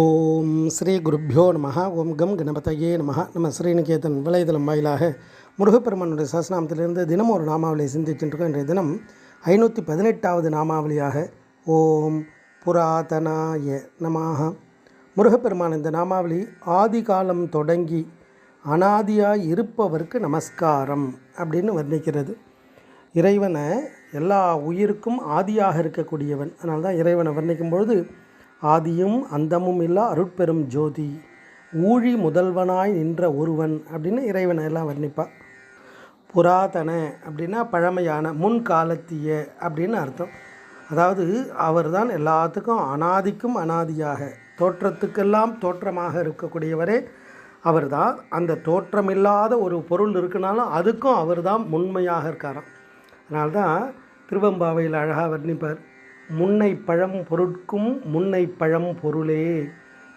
ஓம் ஸ்ரீ குருப்யோ நம ஓம் கம் கணபதையே நம நம்ம ஸ்ரீநிகேதன் விளையதளம் வாயிலாக முருகப்பெருமானுடைய சசநாமத்திலிருந்து தினம் ஒரு நாமாவளியை சிந்திச்சுட்டு இன்றைய தினம் ஐநூற்றி பதினெட்டாவது நாமாவளியாக ஓம் புராதனாய நமாக முருகப்பெருமான் இந்த நாமாவளி ஆதி காலம் தொடங்கி அனாதியாக இருப்பவருக்கு நமஸ்காரம் அப்படின்னு வர்ணிக்கிறது. இறைவனை எல்லா உயிருக்கும் ஆதியாக இருக்கக்கூடியவன். அதனால்தான் இறைவனை வர்ணிக்கும் பொழுது ஆதியும் அந்தமும் இல்லா அருட்பெரும் ஜோதி. ஊழி முதல்வனாய் நின்ற ஒருவன் அப்படின்னு இறைவனை எல்லாம் வர்ணிப்பா. புராதன அப்படின்னா பழமையான முன்காலத்திய அப்படின்னு அர்த்தம். அதாவது அவர்தான் எல்லாத்துக்கும் அனாதிக்கும் அனாதியாக தோற்றத்துக்கெல்லாம் தோற்றமாக இருக்கக்கூடியவரே அவர்தான். அந்த தோற்றமில்லாத ஒரு பொருள் இருக்குனாலும் அதுக்கும் அவர்தான் முன்மையாக இருக்காராம். அதனால்தான் திருவம்பாவையில் அழகாக வர்ணிப்பார். முன்னை பழம் பொருட்கும் முன்னை பழம் பொருளே.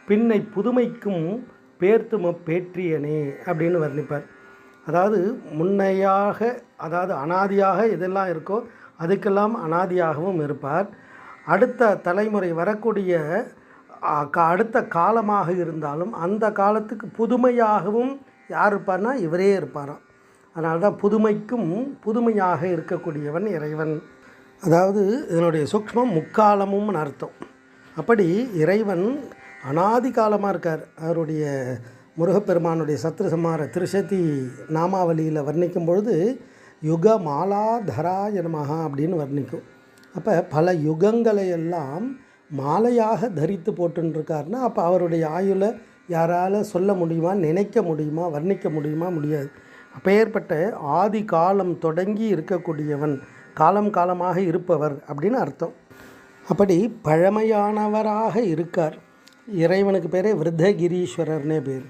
பின்னை புதுமைக்கும் பேர்த்தும பேற்றியனே அப்படின்னு வர்ணிப்பார். அதாவது முன்னையாக அதாவது அனாதியாக எதெல்லாம் இருக்கோ அதுக்கெல்லாம் அனாதியாகவும் இருப்பார். அடுத்த தலைமுறை வரக்கூடிய அடுத்த காலமாக இருந்தாலும் அந்த காலத்துக்கு புதுமையாகவும் யார் இருப்பார்னா இவரே இருப்பாராம். அதனால தான் புதுமைக்கும் புதுமையாக இருக்கக்கூடியவன் இறைவன். அதாவது இதனுடைய சூக்மம் முக்காலமும்னு அர்த்தம். அப்படி இறைவன் அனாதி காலமாக இருக்கார். அவருடைய முருகப்பெருமானுடைய சத்ரு சமார திருசதி நாமாவலியில் வர்ணிக்கும் பொழுது யுக மாலாதராய அப்படின்னு வர்ணிக்கும். அப்போ பல யுகங்களை எல்லாம் மாலையாக தரித்து போட்டுருக்காருன்னா அப்போ அவருடைய ஆயுளை யாரால் சொல்ல முடியுமா நினைக்க முடியுமா வர்ணிக்க முடியுமா முடியாது. அப்பேற்பட்ட ஆதி காலம் தொடங்கி இருக்கக்கூடியவன் காலம் காலமாக இருப்பவர் அப்படின்னு அர்த்தம். அப்படி பழமையானவராக இருக்கார். இறைவனுக்கு பேரே விருத்தகிரீஸ்வரர்னே பேர்.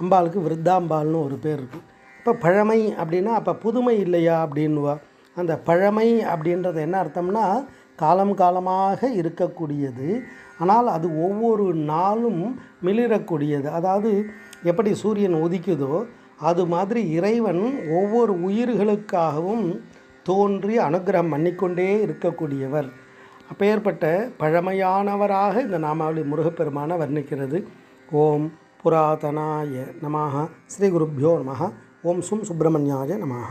அம்பாளுக்கு விருத்தாம்பாள்னு ஒரு பேர் இருக்குது இப்போ பழமை அப்படின்னா அப்போ புதுமை இல்லையா அப்படின்வா அந்த பழமை அப்படின்றது என்ன அர்த்தம்னா காலம் காலமாக இருக்கக்கூடியது. ஆனால் அது ஒவ்வொரு நாளும் மிளிரக்கூடியது. அதாவது எப்படி சூரியன் உதிக்குதோ அது மாதிரி இறைவன் ஒவ்வொரு உயிர்களுக்காகவும் தோன்றி அனுக்கிரகம் பண்ணிக்கொண்டே இருக்கக்கூடியவர். அப்பேற்பட்ட பழமையானவராக இந்த நாமாவளி முருகப்பெருமான வர்ணிக்கிறது. ஓம் புராதனாய நமாக ஸ்ரீ குருப்பியோ நமாக ஓம் சும் சுப்பிரமணியாய நமாக